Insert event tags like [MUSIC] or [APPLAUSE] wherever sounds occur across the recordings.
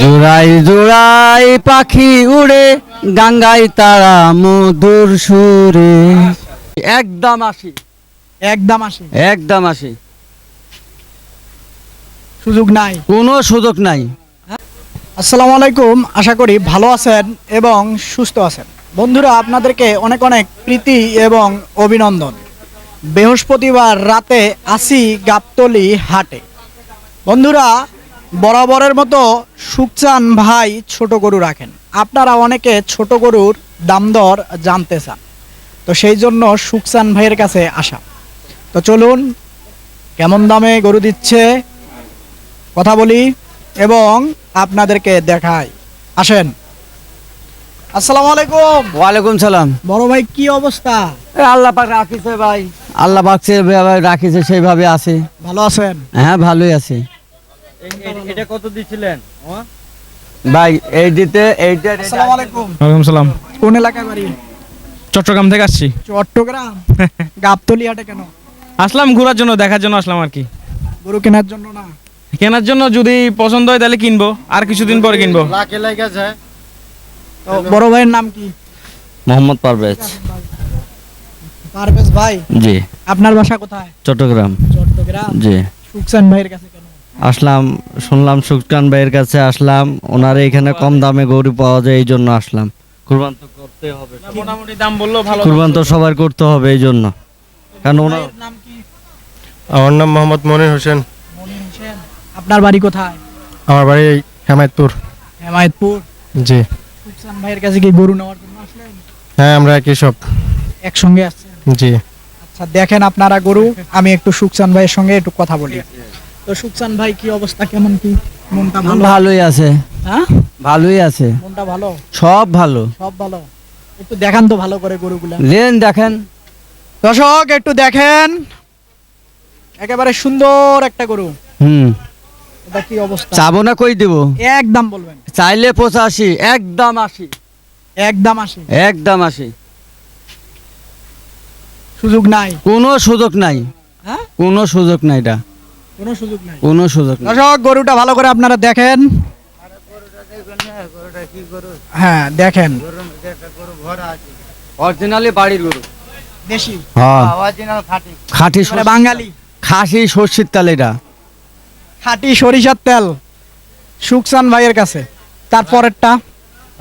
জোড়াই জোড়াই পাখি উড়ে গাঙ্গাই তারা মধুর সুরে। একদম আসি একদম আসি। একদম আসি। সুযোগ নাই। কোনো সুযোগ নাই। আসসালামু আলাইকুম আশা করি ভালো আছেন এবং সুস্থ আছেন। বন্ধুরা আপনাদেরকে অনেক অনেক প্রীতি এবং অভিনন্দন। বৃহস্পতিবার রাতে আসি গাবতলি হাটে। বন্ধুরা বরাবরের মতো সুকচান ভাই ছোট গরু রাখেন। আপনারা অনেকে ছোট গরুর দাম দর জানতে চান। তো সেই জন্য সুকচান ভাইয়ের কাছে আসা। তো চলুন কেমন দামে গরু দিচ্ছে কথা বলি এবং আপনাদেরকে দেখাই। আসেন। আসসালামু আলাইকুম। ওয়ালাইকুম সালাম। বড় ভাই কি অবস্থা? আল্লাহ পাক রাখিছে ভাই। আল্লাহ পাক রাখিছে সেইভাবে আছে। ভালো আছেন? হ্যাঁ ভালোই আছে। এটা কত দিছিলেন? ভাই এই দিতে এইটা আসসালামু আলাইকুম। ওয়ালাইকুম সালাম। কোন এলাকায় বাড়ি? চট্টগ্রাম থেকে আসছি। চট্টগ্রাম? [LAUGHS] গাবতলি হাটে কেন? আসলাম ঘোরার জন্য দেখার জন্য আসলাম আর কি। গরু কেনার জন্য না? কেনার জন্য যদি পছন্দ হয় তাহলে কিনবো আর কিছুদিন পরে কিনবো। তো বড় ভাইয়ের নাম কি? মোহাম্মদ পারভেজ। পারভেজ ভাই? জি। আপনার বাসা কোথায়? চট্টগ্রাম। চট্টগ্রাম। জি। সুকসান ভাইয়ের কাছে আসলাম শুনলাম সুলতান ভাইয়ের কাছে আসলাম ওনার এখানে কম দামে গরু পাওয়া যায় এই জন্য আসলাম। কুরবান তো করতে হবে মোটামুটি দাম বলল ভালো কুরবান তো সবার করতে হবে এই জন্য কারণ ওনার নাম কি? আমার নাম মোহাম্মদ মনির হোসেন। মনির হোসেন। আপনার বাড়ি কোথায়? আমার বাড়ি হেমায়তপুর। হেমায়তপুর? জি। সুকসান ভাইয়ের কাছে কি গরু নেওয়ার জন্য আসলেন? হ্যাঁ আমরা কৃষক একসঙ্গে আসছেন? জি। আচ্ছা দেখেন আপনারা গরু আমি একটু সুকসান ভাইয়ের সঙ্গে একটু কথা বলি। তো সুকসান ভাই কি অবস্থা? কেমন কি? মনটা ভালো? ভালোই আছে। হ্যাঁ? ভালোই আছে। মনটা ভালো? সব ভালো। সব ভালো? একটু দেখান তো ভালো করে গরুগুলা। লেন দেখেন। দর্শক একটু দেখেন। একেবারে সুন্দর একটা গরু। হুম। এটা কি অবস্থা? চাবো না কই দেব? একদম বলবেন। চাইলে পঁচাশি একদম আশি। একদম আসি একদম আশি। সুযোগ নাই? কোনো সুযোগ নাই। হ্যাঁ? কোনো সুযোগ নাই এটা। কোনো সুযোগ নাই। কোনো সুযোগ নাই। দর্শক গরুটা ভালো করে আপনারা দেখেন। হ্যাঁ দেখেন। অরিজিনালি বাড়ির গরু। দেশি। হ্যাঁ। খাঁটি। মানে বাঙালি। খাসি সর্ষের তাল এটা। খাঁটি সরিষার তেল। সুকসান ভাইয়ের কাছে। তারপরেরটা?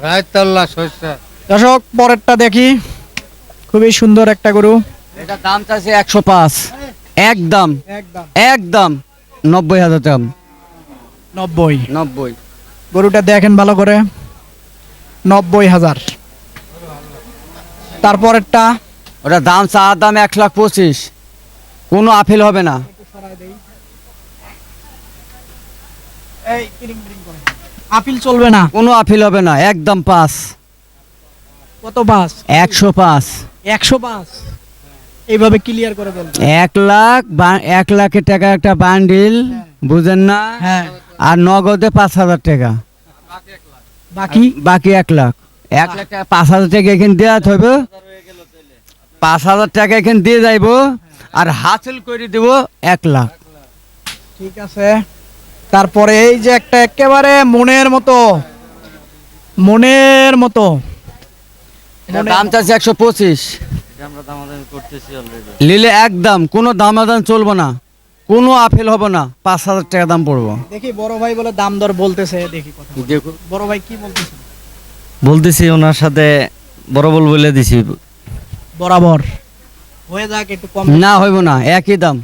রায়তাল্লা শস্য দর্শক পরেরটা দেখি। খুবই সুন্দর একটা গরু। এটা দাম চাইছে একশো পাঁচ। একদম। একদম। একদম। নব্বই হাজার দাম নব্বই। নব্বই। গরুটা দেখেন ভালো করে। নব্বই হাজার। তারপরেরটা? ওটা দাম চা দাম এক লাখ পঁচিশ। কোনো আপিল হবে না। আপিল চলবে না। কোনো আপিল হবে না। একদম পাঁচ। কত পাস একশো পাঁচ। একশো পাস এইভাবে ক্লিয়ার করে বলব এক লাখ এক লাখের টাকা একটা বান্ডিল বুঝেন না? হ্যাঁ। আর নগদে পাঁচ হাজার টাকা। বাকি? বাকি এক লাখ। এক লাখ টাকা পাঁচ হাজার টাকা এখানে দেওয়া হবে পাঁচ হাজার টাকা এখানে দিয়ে যাইব আর হাসিল করে দিব এক লাখ। ঠিক আছে। তারপরে এই যে একটা একেবারে মনের মতো মনের মতো। দাম চাচ্ছে একশো পঁচিশ। নিলে একদম কোনো দামাদাম চলবো না। কোনো আপেল হবে না পাঁচ হাজার টাকা দাম পড়ব। দেখি বড় ভাই বলে দাম দর বলতেছে দেখি কথা দেখুন বড় ভাই কি বলতেছে? বলতেছি ওনার সাথে বড় বল বলে দিছি। বরাবর। হয়ে যাক একটু কম। না হইব না একই দাম।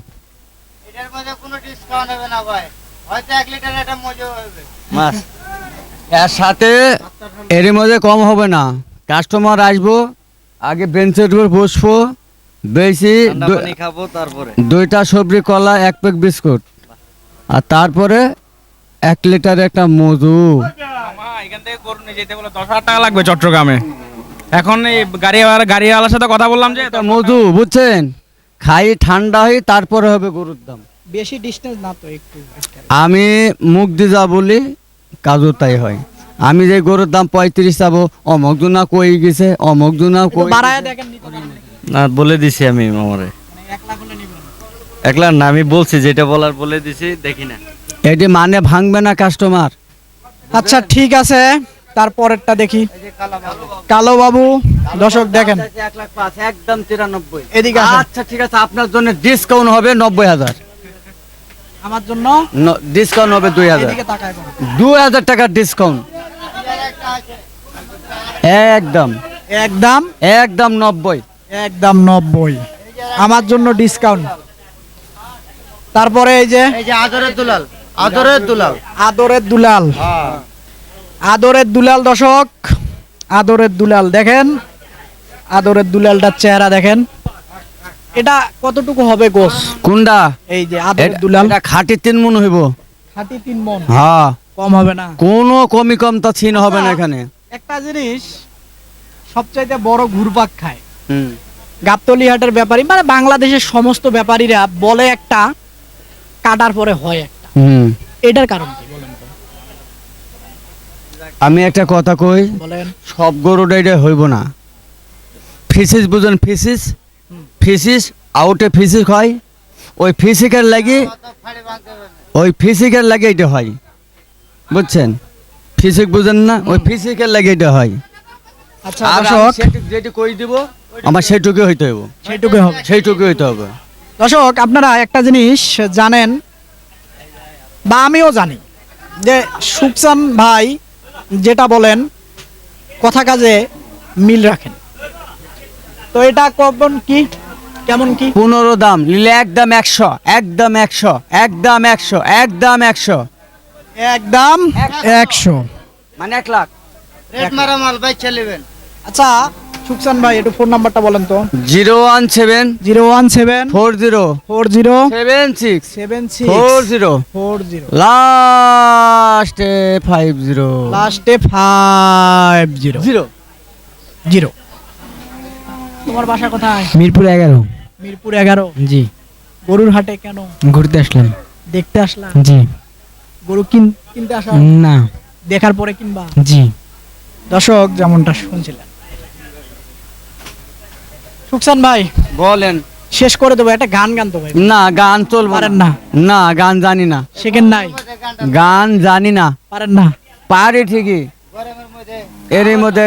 এটার মধ্যে কোনো ডিসকাউন্ট হবে না ভাই। হয়তো এক লিটার এটা মজা হবে। মাস। এর সাথে এর মধ্যে কম হবে না। কাস্টমার আসব আগে বেঞ্চের উপর বসবো বেশি খাব তারপরে। দুইটা সবজি কলা এক প্যাক বিস্কুট। আর তারপরে এক লিটার একটা মধু। এখান থেকে গরু নিয়ে যেতে বলে দশ হাজার টাকা লাগবে চট্টগ্রামে। এখন এই গাড়ি গাড়িওয়ালার সাথে কথা বললাম যে মধু বুঝছেন? খাই ঠান্ডা হই তারপরে হবে গরুর দাম। বেশি ডিস্টেন্স না তো একটু আমি মুখ দিয়ে যা বলি কাজও তাই হয়। আমি যে গরুর দাম পঁয়ত্রিশ যাব অমক জুনা কই গেছে অমক কই নাকি? না বলে দিছি আমি মামারে মানে এক লাখ একলা না আমি বলছি যেটা বলার বলে দিছি দেখি না। এটি মানে ভাঙবে না কাস্টমার আচ্ছা ঠিক আছে তারপরেরটা দেখি। কালো বাবু দর্শক দেখেন। একদম তিরানব্বই এদিকে আচ্ছা ঠিক আছে আপনার জন্য ডিসকাউন্ট হবে নব্বই হাজার। আমার জন্য? ডিসকাউন্ট হবে দুই হাজার। দুই হাজার টাকার ডিসকাউন্ট একদম। একদম? একদম নব্বই। একদম নব্বই। আমার জন্য ডিসকাউন্ট তারপরে এই যে এই যে আদরের দুলাল। আদরের দুলাল। আদরের দুলাল। আদরের দুলাল দর্শক আদরের দুলাল দেখেন। আদরের দুলালটার চেহারা দেখেন। এটা কতটুকু হবে গোস? কোনটা এই যে আদরের দুলাল। এটা খাঁটি তিন মন হইব। খাঁটি তিন মন। হ্যাঁ। কম হবে না। কোনো কমি কমতা ছিন হবে না এখানে। একটা জিনিস সবচাইতে বড় ঘুরপাক খায়। গাবতলি হাটের ব্যাপারী মানে বাংলাদেশের সমস্ত ব্যাপারীরা বলে একটা কাটার পরে হয় একটা। এটার কারণ কি বলেন তো? আমি একটা কথা কই বলেন। সব গরু ডাইডে হইব না। ফিসিস বুঝেন ফিসিস? ফিসিস আউটে ফিসিস হয়। ওই ফিসিকের লাগি। ওই ফিসিকের লাগে এটা হয়। বুঝছেন? ফিসিক বুঝেন না ওই ফিসিকের লাগে এটা হয়। আচ্ছা দর্শক যেটি কই দিব আমার সেইটুকু হইতে হবে সেইটুকু হবে। সেইটুকু হইতে হবে। দর্শক আপনারা একটা জিনিস জানেন বা আমিও জানি যে সুকসান ভাই যেটা বলেন কথা কাজে মিল রাখেন। তো এটা কখন কি? কেমন কি? পনেরো দাম নিলে একদম একশো একদম একশো একদম একশো একদম একশো। একদম একশো। মানে এক লাখ। রেট মারা মাল ভাই ছেলেবেন আচ্ছা সুকসান ভাই একটু ফোন নাম্বারটা বলেন তো। Zero one seven. Zero one seven. Four zero. Four zero. Seven six. Seven four zero. Four zero. লাস্টে ফাইভ জিরো। লাস্টে ফাইভ জিরো। জিরো। জিরো। তোমার বাসা কোথায়? মিরপুর এগারো। মিরপুর এগারো। জি। গরুর হাটে কেন? ঘুরতে আসলাম। দেখতে আসলাম। জি। গরু কিন কিনতে আসা না। দেখার পরে কিনবা? জি। দর্শক যেমনটা শুনছিলেন। সুকসান ভাই বলেন। শেষ করে দেবো একটা গান গান তো ভাই। না গান চলবো পারেন না। না না গান জানি না। সেকেন্ড নাই? গান জানি না। পারেন না? পারি ঠিকই। মধ্যে এর মধ্যে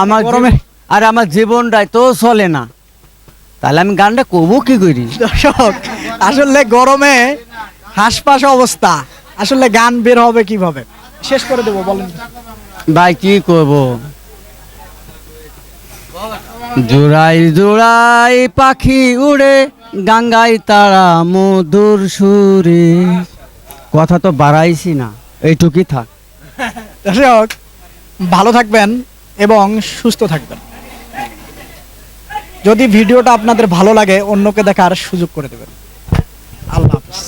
আমার গরমে? আর আমার জীবনটাই তো চলে না। তাহলে আমি গানটা কবো কি করি? দর্শক আসলে গরমে হাসপাস অবস্থা। আসলে গান বের হবে কীভাবে? শেষ করে দেবো বলেন। ভাই কি করব? জোড়াই জোড়াই পাখি উড়ে গাঙ্গাই তারা মধুর সুরে। কথা তো বাড়াইছি না এইটুকুই থাক। দর্শক ভালো থাকবেন এবং সুস্থ থাকবেন। যদি ভিডিওটা আপনাদের ভালো লাগে অন্যকে দেখার সুযোগ করে দেবেন। আল্লাহ হাফিজ।